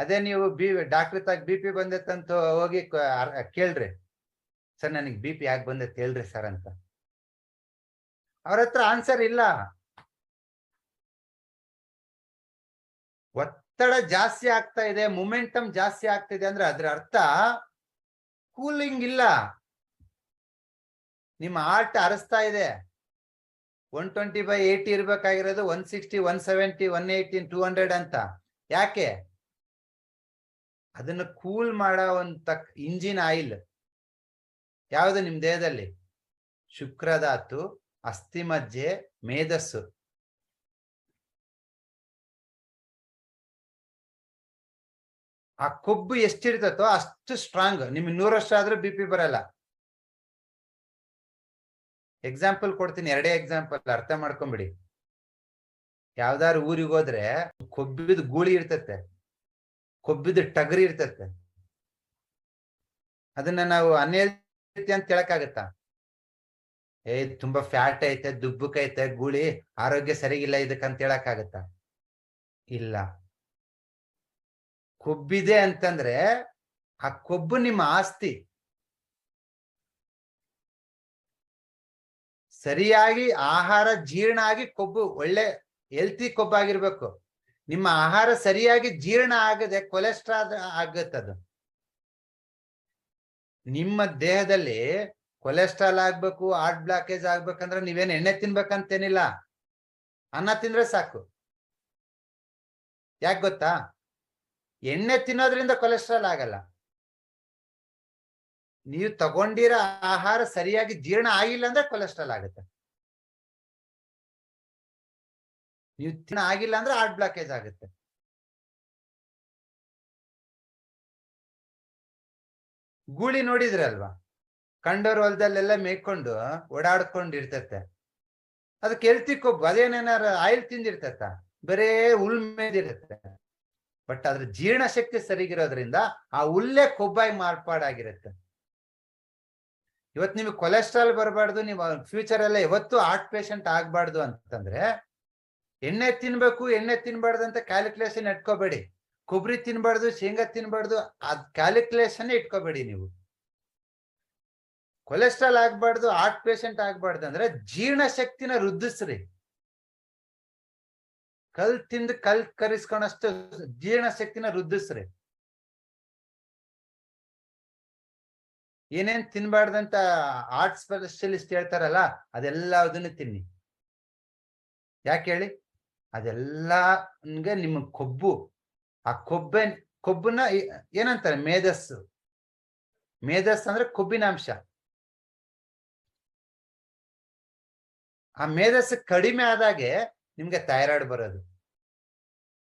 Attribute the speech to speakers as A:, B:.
A: ಅದೇ ನೀವು B doctor ತಾಗ ಬಿ ಪಿ ಬಂದೈತಂತ ಹೋಗಿ ಕೇಳ್ರಿ. ಸರ್, ನನಗೆ ಬಿ ಪಿ ಯಾಕೆ ಬಂದೈತೆ ಹೇಳ್ರಿ ಸರ್ ಅಂತ. ಅವ್ರ ಹತ್ರ ಆನ್ಸರ್ ಇಲ್ಲ. ಒತ್ತಡ ಜಾಸ್ತಿ ಆಗ್ತಾ ಇದೆ ಮೊಮೆಂಟಮ್ ಜಾಸ್ತಿ ಆಗ್ತಿದೆ ಅಂದ್ರೆ ಅದ್ರ ಅರ್ಥ ಕೂಲಿಂಗ್ ಇಲ್ಲ. ನಿಮ್ಮ ಆರ್ಟ್ ಅರಸ್ತಾ ಇದೆ. One twenty by eighty ಇರ್ಬೇಕಾಗಿರೋದು one sixty one seventy one eighteen two hundred ಅಂತ. ಯಾಕೆ? ಅದನ್ನ ಕೂಲ್ ಮಾಡೋ ಒಂದು ಇಂಜಿನ್ ಆಯಿಲ್ ಯಾವುದು ನಿಮ್ ದೇಹದಲ್ಲಿ? ಶುಕ್ರಧಾತು ಅಸ್ಥಿಮಜ್ಜೆ ಮೇಧಸ್ಸು. ಆ ಕೊಬ್ಬು ಎಷ್ಟಿರ್ತತೋ ಅಷ್ಟು ಸ್ಟ್ರಾಂಗ್ ನಿಮ್ಗೆ ನೂರು ವರ್ಷ ಆದ್ರೂ ಬಿ ಪಿ ಬರಲ್ಲ. ಎಕ್ಸಾಂಪಲ್ ಕೊಡ್ತೀನಿ, ಎರಡೇ ಎಕ್ಸಾಂಪಲ್ ಅರ್ಥ ಮಾಡ್ಕೊಂಬಿಡಿ. ಯಾವ್ದಾದ್ರು ಊರಿಗೆ ಹೋದ್ರೆ ಕೊಬ್ಬಿದ ಗೂಳಿ ಇರ್ತತೆ ಕೊಬ್ಬಿದ ಟಗರಿ ಇರ್ತತೆ. ಅದನ್ನ ನಾವು ಅನ್ಯಲ್ತಿ ಅಂತ ಹೇಳಕ್ಕಾಗತ್ತ? ಏ, ತುಂಬಾ ಫ್ಯಾಟ್ ಐತೆ ದುಬ್ಬಕೈತೆ ಗೂಳಿ ಆರೋಗ್ಯ ಸರಿಗಿಲ್ಲ ಇದಕ್ಕಂತ ಹೇಳಕ್ಕಾಗತ್ತ? ಇಲ್ಲ. ಕೊಬ್ಬಿದೆ ಅಂತಂದ್ರೆ ಆ ಕೊಬ್ಬು ನಿಮ್ಮ ಆಸ್ತಿ. ಸರಿಯಾಗಿ ಆಹಾರ ಜೀರ್ಣ ಆಗಿ ಕೊಬ್ಬು ಒಳ್ಳೆ ಹೆಲ್ತಿ ಕೊಬ್ಬಾಗಿರ್ಬೇಕು. ನಿಮ್ಮ ಆಹಾರ ಸರಿಯಾಗಿ ಜೀರ್ಣ ಆಗದೆ ಕೊಲೆಸ್ಟ್ರಾಲ್ ಆಗತ್ತದು. ನಿಮ್ಮ ದೇಹದಲ್ಲಿ ಕೊಲೆಸ್ಟ್ರಾಲ್ ಆಗ್ಬೇಕು ಹಾರ್ಟ್ ಬ್ಲಾಕೇಜ್ ಆಗ್ಬೇಕಂದ್ರೆ ನೀವೇನ್ ಎಣ್ಣೆ ತಿನ್ಬೇಕಂತೇನಿಲ್ಲ. ಅನ್ನ ತಿಂದ್ರೆ ಸಾಕು. ಯಾಕೆ ಗೊತ್ತಾ? ಎಣ್ಣೆ ತಿನ್ನೋದ್ರಿಂದ ಕೊಲೆಸ್ಟ್ರಾಲ್ ಆಗಲ್ಲ. ನೀವು ತಗೊಂಡಿರೋ ಆಹಾರ ಸರಿಯಾಗಿ ಜೀರ್ಣ ಆಗಿಲ್ಲ ಅಂದ್ರೆ ಕೊಲೆಸ್ಟ್ರಾಲ್ ಆಗುತ್ತೆ. ನೀವು ಆಗಿಲ್ಲ ಅಂದ್ರೆ ಹಾರ್ಟ್ ಬ್ಲಾಕೇಜ್ ಆಗುತ್ತೆ. ಗೂಳಿ ನೋಡಿದ್ರಲ್ವಾ ಕಂಡೋರ್ ಹೊಲದಲ್ಲೆಲ್ಲ ಮೇಯ್ಕೊಂಡು ಓಡಾಡ್ಕೊಂಡು ಇರ್ತತೆ ಅದಕ್ಕೆ ಎಲ್ತಿ ಕೊಬ್ಬು, ಅದೇನೇನಾರ ಆಯಿಲ್ ತಿಂದಿರ್ತತ. ಬರೇ ಹುಲ್ ಮೇದಿರುತ್ತೆ ಬಟ್ ಅದ್ರ ಜೀರ್ಣ ಶಕ್ತಿ ಸರಿಗಿರೋದ್ರಿಂದ ಆ ಹುಲ್ಲೇ ಕೊಬ್ಬಾಗಿ ಮಾರ್ಪಾಡಾಗಿರುತ್ತೆ. ಇವತ್ತು ನಿಮಗೆ ಕೊಲೆಸ್ಟ್ರಾಲ್ ಬರಬಾರ್ದು, ನೀವು ಫ್ಯೂಚರ್ ಎಲ್ಲ ಯಾವತ್ತೂ ಹಾರ್ಟ್ ಪೇಷಂಟ್ ಆಗ್ಬಾರ್ದು ಅಂತಂದ್ರೆ ಎಣ್ಣೆ ತಿನ್ಬೇಕು, ಎಣ್ಣೆ ಅಂತ ಕ್ಯಾಲ್ಕುಲೇಷನ್ ಇಟ್ಕೋಬೇಡಿ. ಕೊಬ್ಬರಿ ತಿನ್ಬಾರ್ದು, ಶೇಂಗಾ ತಿನ್ಬಾರ್ದು, ಅದ್ ಕ್ಯಾಲ್ಕುಲೇಷನ್ ಇಟ್ಕೋಬೇಡಿ ನೀವು. ಕೊಲೆಸ್ಟ್ರಾಲ್ ಆಗ್ಬಾರ್ದು ಹಾರ್ಟ್ ಪೇಷಂಟ್ ಆಗ್ಬಾರ್ದು ಅಂದ್ರೆ ಜೀರ್ಣ ಶಕ್ತಿನ ವೃದ್ಧಿಸ್ರಿ. ಕಲ್ ತಿಂದು ಕಲ್ ಕರಿಸ್ಕೊಳಷ್ಟು ಜೀರ್ಣ ಶಕ್ತಿನ ವೃದ್ಧಿಸ್ರಿ. ಏನೇನ್ ತಿನ್ಬಾರ್ದಂತ ಆರ್ಟ್ ಸ್ಪೆಷಲಿಸ್ಟ್ ಹೇಳ್ತಾರಲ್ಲ, ಅದೆಲ್ಲ ಅದನ್ನು ತಿನ್ನಿ. ಯಾಕೆ ಹೇಳಿ? ಅದೆಲ್ಲಗೆ ನಿಮ್ಮ ಕೊಬ್ಬು. ಆ ಕೊಬ್ಬೆ ಕೊಬ್ಬನ್ನ ಏನಂತಾರೆ ಮೇಧಸ್ಸು? ಮೇಧಸ್ ಅಂದ್ರೆ ಕೊಬ್ಬಿನಾಂಶ ಆ ಮೇಧಸ್ಸು ಕಡಿಮೆ ಆದಾಗೆ ನಿಮ್ಗೆ ಥೈರಾಯ್ಡ್ ಬರೋದು.